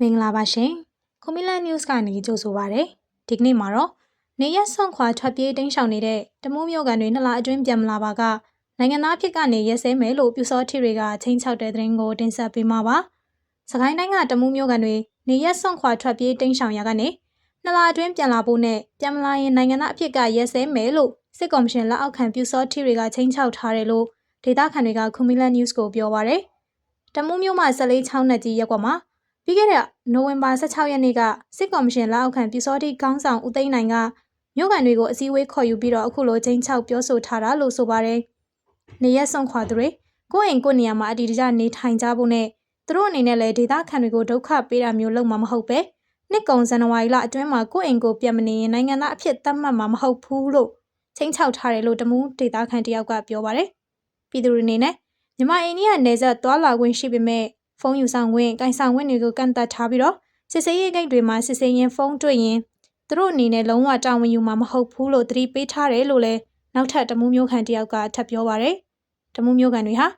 မင်္ဂလာပါရှင်။ကွန်မီလန် news ကနေကြိုဆိုပါရစေ။ဒီကနေ့မှာတော့နေရက်ဆွန့်ခွာထွက်ပြေးတိမ်းရှောင်နေတဲ့တမိုးမျိုးကန်တွေနှစ်လအတွင်းပြန်မလာပါကနိုင်ငံသားဖြစ်ကနေရက်စဲမယ်လို့ပြူစောထီတွေကချင်းချောက်တဲ့သတင်းကိုတင်ဆက်ပေးမှာပါ။စကိုင်းတိုင်းကတမိုးမျိုးကန်တွေနေရက်ဆွန့်ခွာထွက်ပြေးတိမ်းရှောင်ရာကနေ နှစ်လအတွင်းပြန်လာဖို့နဲ့ပြန်မလာရင်နိုင်ငံသားအဖြစ်ကရက်စဲမယ်လို့စစ်ကော်မရှင်လက်အောက်ခံပြူစောထီတွေကချင်းချောက်ထားတယ်လို့ဒေသခံတွေကကွန်မီလန် news ကိုပြောပါရယ်တမူးမျိုးမှာ14ချောင်းနဲ့ကြီးရက်ကွက်မှာပြီးခဲ့တဲ့နိုဝင်ဘာ16ရက်နေ့ကစစ်ကော်မရှင်လက်အောက်ခံပြည်စောတိကောင်းဆောင်ဦးသိန်းနိုင်ကမြို့ကန်တွေကိုအစည်းအဝေးခေါ်ယူပြီးတော့အခုလိုချင်းချောက်ပြောဆိုထားတာလို့ဆိုပါတယ်။နေရက်ဆုံးခွာသူတွေကိုယ့်အိမ်ကိုယ့်နေရာမှာအတီတကျနေထိုင်ကြဖို့နဲ့သူတို့အနေနဲ့လည်းဒေသခံတွေကိုဒုက္ခပေးတာမျိုးလုပ်မှာမဟုတ်ပဲ နှစ်ကုံဇန်နဝါရီလအတွင်းမှာကိုယ့်အိမ်ကိုပြန်မနေရင်နိုင်ငံသားအဖြစ်သတ်မှတ်မှာမဟုတ်ဘူးလို့ချင်းချောက်ထားတယ်လို့တမူးဒေသခံတယောက်ကပြောပါတယ်။ပြည်သူတွေအနေနဲ့မြမအိန္ဒိယနယ်စပ်သွာလာခွင့်ရှိပေမဲ့ဖုန်းယူဆောင်ခွင့်၊ကင်ဆောင်ခွင့်တွေကိုကန့်သတ်ထားပြီးတော့စစ်စေးရေးဂိတ်တွေမှာစစ်စေးရင်ဖုန်းတွေ့ရင်သူတို့အနေနဲ့လုံးဝတာဝန်ယူမှာမဟုတ်ဘူးလို့သတိပေးထားတယ်လို့လည်းနောက်ထပ်တမူးမျိုးခံတယောက်ကထပ်ပြောပါရယ်။တမူးမျိုးခံတွေဟာ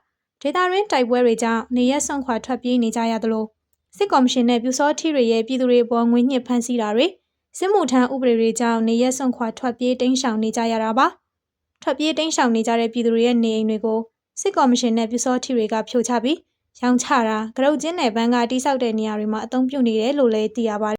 ဒေတာရင်းတိုက်ပွဲတွေကြောင့်နေရက်ဆွန့်ခွာထွက်ပြေးနေကြရသလို စစ်ကော်မရှင်နဲ့ပြူစောထီတွေရဲ့ပြည်သူတွေပေါ်ငွေညှစ်ဖမ်းဆီးတာတွေစစ်မှုထမ်းဥပဒေတွေကြောင့်နေရက်ဆွန့်ခွာထွက်ပြေးတိမ်းရှောင်နေကြရတာပါ။ထွက်ပြေးတိမ်းရှောင်နေကြတဲ့ပြည်သူတွေရဲ့နေအိမ်တွေကိုစစ်ကော်မရှင်နဲ့ပြူစောထီတွေကဖြိုချပြီးရောင်းချတာ၊ကရုတ်ကျင်းနယ်ဘန်းကတိစောက်တဲ့နေရာတွေမှာအသုံးပြုနေတယ်လို့လည်းသိရပါတယ်